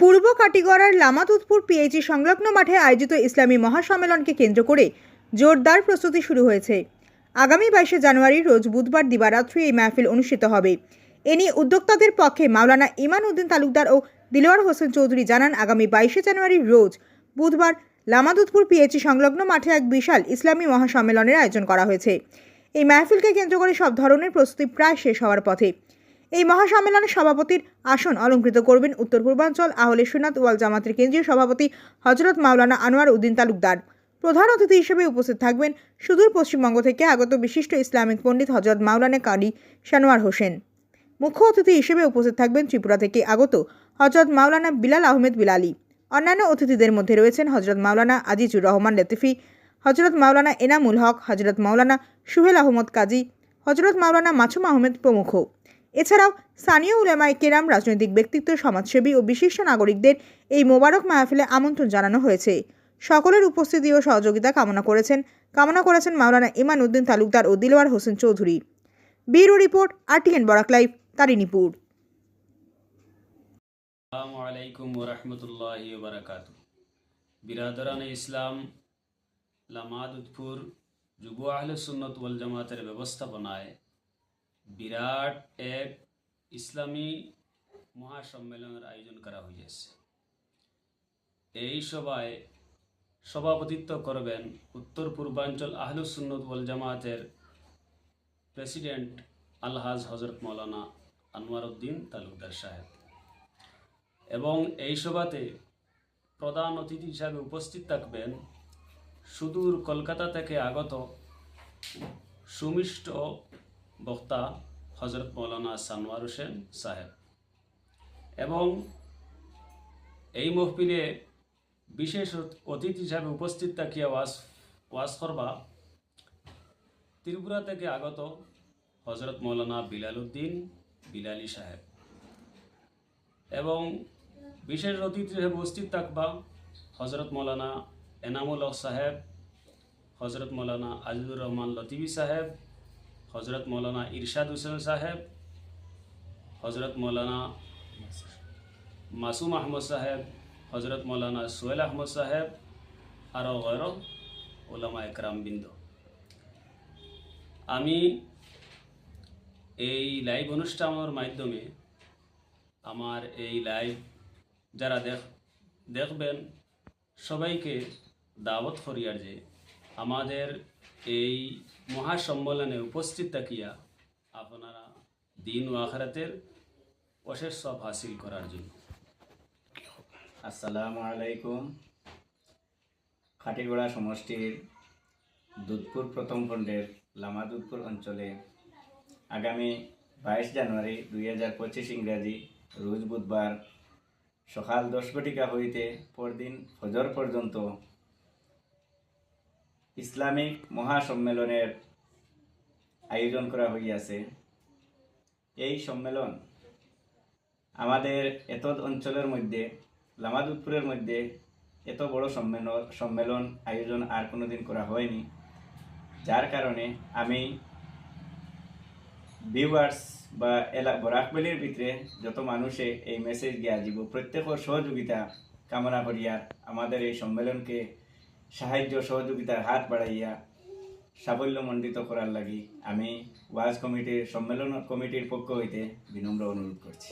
পূর্ব কাটিগড়ার লামাতুতপুর PHE সংলগ্ন মাঠে আয়োজিত ইসলামী মহাসম্মেলনকে কেন্দ্র করে জোরদার প্রস্তুতি শুরু হয়েছে। আগামী বাইশে জানুয়ারি রোজ বুধবার দিবারাত্রি এই মাহফিল অনুষ্ঠিত হবে। এ নিয়ে উদ্যোক্তাদের পক্ষে মাওলানা ইমান উদ্দিন তালুকদার ও দিলওয়ার হোসেন চৌধুরী জানান, আগামী বাইশে জানুয়ারি রোজ বুধবার লামাদুতপুর পিএইচি সংলগ্ন মাঠে এক বিশাল ইসলামী মহাসম্মেলনের আয়োজন করা হয়েছে। এই মাহফিলকে কেন্দ্র করে সব ধরনের প্রস্তুতি প্রায় শেষ হওয়ার পথে। এই মহাসম্মেলনে সভাপতির আসন অলঙ্কৃত করবেন উত্তর পূর্বাঞ্চল আহলে সুনাত ওয়াল জামাতের কেন্দ্রীয় সভাপতি হজরত মাওলানা আনোয়ার উদ্দিন তালুকদার। প্রধান অতিথি হিসেবে উপস্থিত থাকবেন সুদূর পশ্চিমবঙ্গ থেকে আগত বিশিষ্ট ইসলামিক পণ্ডিত হজরত মাওলানা কারি সানোয়ার হোসেন। মুখ্য অতিথি হিসেবে উপস্থিত থাকবেন ত্রিপুরা থেকে আগত হজরত মাওলানা বিলাল আহমেদ বিলালি। অন্যান্য অতিথিদের মধ্যে রয়েছেন হজরত মাওলানা আজিজুর রহমান লতিফি হজরত মাওলানা এনামুল হক হজরত মাওলানা সুহেল আহমদ কাজী হজরত মাওলানা মাছুম আহমেদ প্রমুখ। এছাড়াও স্থানীয় উলেমায় কেরাম রাজনৈতিক ব্যক্তিত্ব, সমাজসেবী ও বিশিষ্ট নাগরিকদের এই মোবারক মাহফিলে আমন্ত্রণ জানানো হয়েছে। সকলের উপস্থিতি ও সহযোগিতা কামনা করেছেন কামনা করেছেন মাওলানা ইমান উদ্দিন তালুকদার ও Dilwar Hossain Chowdhury. Bureau report, RTN Barak live Tarinipur আসসালামু ইসলাম, লামাদুদপুর, যুব আহলে সুন্নত ওয়াল জামাতের ব্যবস্থাপনায় বিরাট এক ইসলামী মহাসম্মেলনের আয়োজন করা হয়েছে এই সভায় সভাপতিত্ব করবেন উত্তর পূর্বাঞ্চল আহলুস সুন্নত ওয়াল জামাতের প্রেসিডেন্ট আলহাজ হজরত মৌলানা আনোয়ার উদ্দিন তালুকদার সাহেব। এবং এই সভাতে প্রধান অতিথি হিসাবে উপস্থিত থাকবেন সুদূর কলকাতা থেকে আগত সুমিষ্ট বক্তা হজরত মৌলানা সানোয়ার হোসেন সাহেব। এবং এই মহফিলে বিশেষ অতিথি হিসাবে উপস্থিত থাকিয়া ওয়াজ ওয়াজ করবা ত্রিপুরা থেকে আগত হজরত মৌলানা বিলাল উদ্দিন বিলালি সাহেব। এবং বিশেষ অতিথি হিসেবে উপস্থিত থাকবা হজরত মৌলানা এনামুল হক সাহেব হজরত মৌলানা আজিজুর রহমান লতিবি সাহেব হজরত মৌলানা ইরশাদ হুসেন সাহেব, হজরত মৌলানা মাসুম আহমদ সাহেব, হজরত মৌলানা সোহেল আহমদ সাহেব আরও গর ওলামা একরাম বিন্দ। আমি এই লাইভ অনুষ্ঠানের মাধ্যমে আমার এই লাইভ যারা দেখ দেখবেন, সবাইকে দাওয়াত করিয়ার যে আমাদের এই মহাসম্মেলনে উপস্থিত থাকিয়া আপনারা দিন ও আখরাতের অশেষ সব হাসিল করার জন্য। আসসালামু আলাইকুম। খাটিগড়া সমষ্টির দুধপুর প্রথম খণ্ডের লামাদুধপুর অঞ্চলে আগামী বাইশ জানুয়ারি দুই হাজার পঁচিশ ইংরাজি রোজ বুধবার সকাল দশ ঘটিকা হইতে পরদিন ফজর পর্যন্ত ইসলামিক মহাসম্মেলনের আয়োজন করা হইয়াছে। এই সম্মেলন আমাদের এত অঞ্চলের মধ্যে লামাদুদপুরের মধ্যে এত বড় সম্মেলন সম্মেলন আয়োজন আর কোনোদিন করা হয়নি। যার কারণে আমি ভিউয়ার্স বা এলা বরাকবেলির ভিতরে যত মানুষে এই মেসেজ গিয়া যাব প্রত্যেকের সহযোগিতা কামনা করিয়া আমাদের এই সম্মেলনকে সাহায্য সহযোগিতার হাত বাড়াইয়া সাফল্যমণ্ডিত করার লাগি আমি ওয়াজ কমিটির সম্মেলন কমিটির পক্ষ হইতে বিনম্র অনুরোধ করছি।